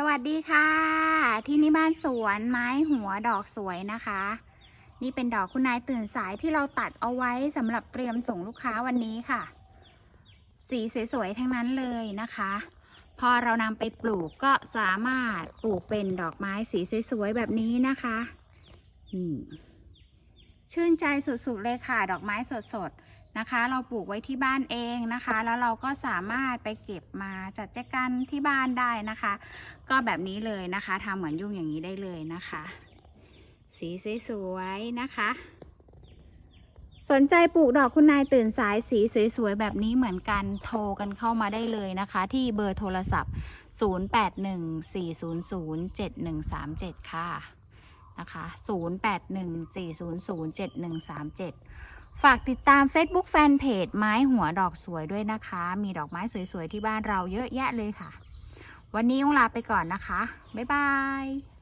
สวัสดีค่ะ ที่นี่บ้านสวนไม้หัวดอกสวยนะคะ นี่เป็นดอกคุณนายตื่นสายที่เราตัดเอาไว้สำหรับเตรียมส่งลูกค้าวันนี้ค่ะ สีสวยๆทั้งนั้นเลยนะคะ พอเรานำไปปลูกก็สามารถปลูกเป็นดอกไม้สีสวยๆแบบนี้นะคะนี่ ชื่นใจสุดๆเลยค่ะ ดอกไม้สดๆนะคะ เราปลูกไว้ที่บ้านเองนะคะ แล้วเราก็สามารถไปเก็บมาจัดแจกันที่บ้านได้นะคะ ก็แบบนี้เลยนะคะทำเหมือนยุ่งอย่างนี้ได้เลยนะคะ สีสวยๆนะคะ สนใจปลูกดอกคุณนายตื่นสายสีสวยๆแบบนี้เหมือนกันโทรกันเข้ามาได้เลยนะคะ ที่เบอร์โทรศัพท์ 0814007137 ค่ะ นะคะ0814007137 ฝากติดตาม Facebook Fanpage ไม้หัวดอกสวยด้วยนะคะ มีดอกไม้สวยๆ ที่บ้านเราเยอะแยะเลยค่ะ วันนี้องลาไปก่อนนะคะ บ๊ายบาย